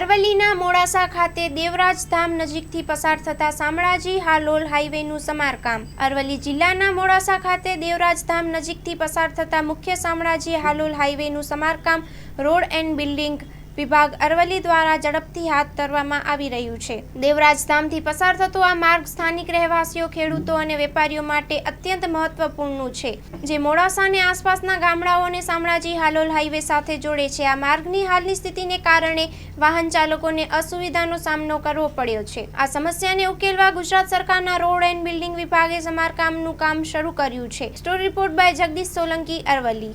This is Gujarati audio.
અરવલ્લીના મોડાસા ખાતે દેવરાજ ધામ નજીકથી પસાર થતા શામળાજી હાલોલ હાઈવેનું સમારકામ. અરવલ્લી જિલ્લાના મોડાસા ખાતે દેવરાજ ધામ નજીકથી પસાર થતા મુખ્ય શામળાજી હાલોલ હાઈવેનું સમારકામ રોડ એન્ડ બિલ્ડિંગ વિભાગ અરવલ્લી દ્વારા ઝડપથી હાથ ધરવામાં આવી રહ્યું છે. દેવરાજ ધામથી પસાર થતો આ માર્ગ સ્થાનિક રહેવાસીઓ, ખેડૂતો અને વેપારીઓ માટે અત્યંત મહત્વપૂર્ણનું છે. જે મોડાસા અને આસપાસના ગામડાઓને શામળાજી હાલોલ હાઈવે સાથે જોડે છે. આ માર્ગની હાલની સ્થિતિને કારણે વાહન ચાલકોને અસુવિધાનો સામનો કરવો પડ્યો છે. આ સમસ્યાને ઉકેલવા ગુજરાત સરકારના રોડ એન્ડ બિલ્ડિંગ વિભાગે સમારકામનું કામ શરૂ કર્યું છે. Story report by Jagdish Solanki, Aravalli.